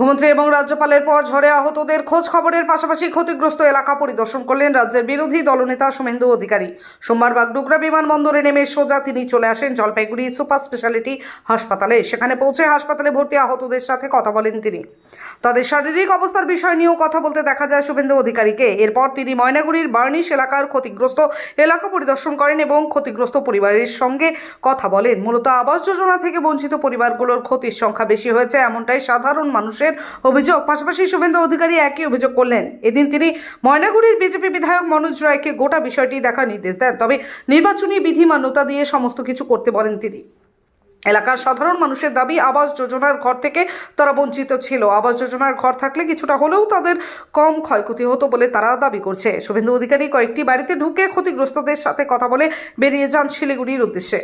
মুখ্যমন্ত্রী এবং রাজ্যপালের পর ঝড়ে আহতদের খোঁজ খবরের পাশাপাশি ক্ষতিগ্রস্ত এলাকা পরিদর্শন করলেন রাজ্যের বিরোধী দলনেতা সোমেন্দু অধিকারী। সোমবার বাগডোগরা বিমানবন্দরে নেমে সোজা তিনি চলে আসেন জলপাইগুড়ি সুপার স্পেশালিটি হাসপাতালে। সেখানে পৌঁছে হাসপাতালে ভর্তি আহতদের সাথে কথা বলেন তিনি। তাদের শারীরিক অবস্থার বিষয় নিয়েও কথা বলতে দেখা যায় শুভেন্দু অধিকারীকে। এরপর তিনি ময়নাগুড়ির বার্নিশ এলাকার ক্ষতিগ্রস্ত এলাকা পরিদর্শন করেন এবং ক্ষতিগ্রস্ত পরিবারের সঙ্গে কথা বলেন। মূলত আবাস যোজনা থেকে বঞ্চিত পরিবারগুলোর ক্ষতির সংখ্যা বেশি হয়েছে, এমনটাই সাধারণ মানুষের অভিযোগ, পাশাপাশি শুভেন্দু অধিকারী একই অভিযোগ করলেন। এদিন তিনি ময়নাগুড়ির বিজেপি বিধায়ক মনোজ রায়কে গোটা বিষয়টি দেখার নির্দেশ দেন। তবে নির্বাচনী বিধি মান্যতা দিয়ে সমস্ত কিছু করতে বলেন তিনি। এলাকার সাধারণ মানুষের দাবি, আবাস যোজনার ঘর থেকে তারা বঞ্চিত ছিল। আবাস যোজনার ঘর থাকলে কিছুটা হলেও তাদের কম ক্ষয়ক্ষতি হতো বলে তারা দাবি করছে। শুভেন্দু অধিকারী কয়েকটি বাড়িতে ঢুকে ক্ষতিগ্রস্তদের সাথে কথা বলে বেরিয়ে যান শিলিগুড়ির উদ্দেশ্যে।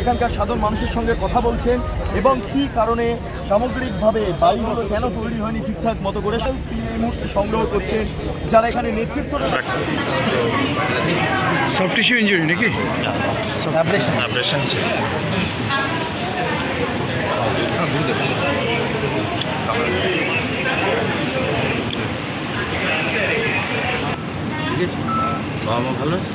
এখানকার সাধারণ মানুষের সঙ্গে কথা বলছেন এবং কি কারণে সামগ্রিকভাবে বাড়িগুলো কেন তৈরি হয়নি ঠিকঠাক মতো করে তিনি এই মুহূর্তে সংগ্রহ করছেন। যারা এখানে নেতৃত্ব সফট টিস্যু ইঞ্জুরি নাকি? Abrasion বাবা মা ভালো আছে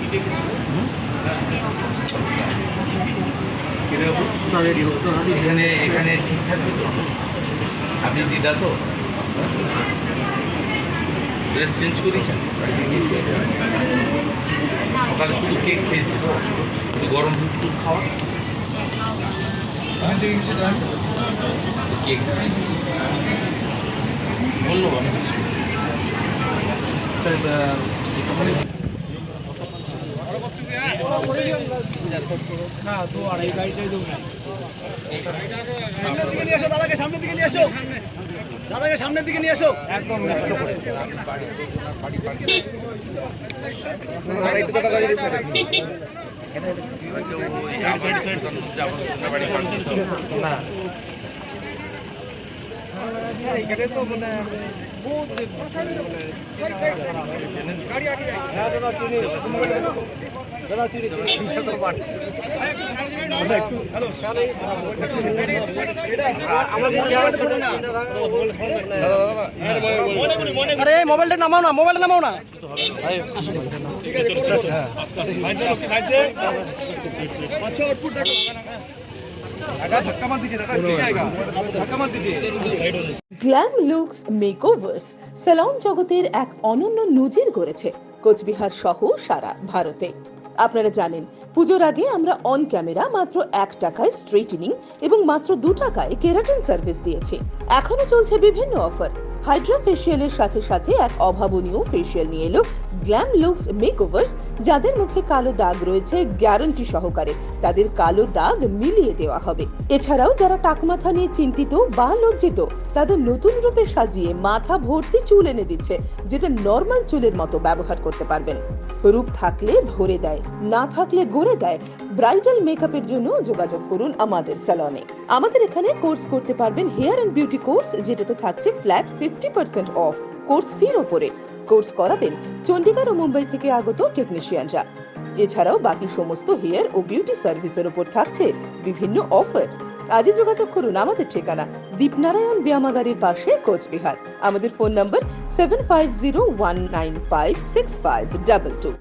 এখানে এখানে ঠিকঠাক আপনি দিদা তো ড্রেস চেঞ্জ করেছেন সকালে শুধু কেক খেয়েছে শুধু গরম দুধ খাওয়া সামনের দিকে নিয়ে এসো। দাদাকে সামনের দিকে নিয়ে এসো দাদাকে সামনের দিকে নিয়ে এসো এখানে তো মানে বহুত গাড়ি আগে যায় মোবাইলটা নামাও না, মোবাইলটা নামাও না। গ্ল্যাম লুকস মেকওভার্স স্যালন জগতের এক অনন্য নজির গড়েছে। কোচবিহার সহ সারা ভারতে। আপনারা জানেন, পুজোর আগে আমরা অন ক্যামেরা মাত্র এক টাকায় স্ট্রেটনিং এবং মাত্র দু টাকায় কেরাটিন সার্ভিস দিয়েছি। এখনও চলছে বিভিন্ন অফার হাইড্রা ফেসিয়ালের সাথে সাথে এক অভাবনীয় ফেসিয়াল নিয়ে এলো গ্ল্যাম লুকস মেকওভার্স যাদের মুখে কালো দাগ রয়েছে গ্যারান্টি সহকারে। তাদের কালো দাগ মিলিয়ে দেওয়া হবে। এছাড়াও যারা টাকমাথা নিয়ে চিন্তিত বা লজ্জিত, তাদের নতুন রূপে সাজিয়ে মাথা ভর্তি চুল এনে দিচ্ছে, যেটা নর্মাল চুলের মতো ব্যবহার করতে পারবেন। রূপ থাকলে ধরে দেয়, না থাকলে গড়ে দেয়। ব্রাইডাল মেকআপের জন্য যোগাযোগ করুন আমাদের স্যালনে আমাদের এখানে কোর্স করতে পারবেন হেয়ার অ্যান্ড বিউটি কোর্স যেটাতে থাকছে flat fifty percent off course ফির ওপরে। কোর্স করাবেন চণ্ডীগড় ও মুম্বাই থেকে আগত টেকনিশিয়ানরা এছাড়াও বাকি সমস্ত হেয়ার ও বিউটি সার্ভিসের উপর থাকছে বিভিন্ন অফার আজই যোগাযোগ করুন আমাদের ঠিকানা, দীপনারায়ণ ব্যায়ামাগারের পাশে, কোচবিহার। আমাদের phone number seven five zero one nine five six five double two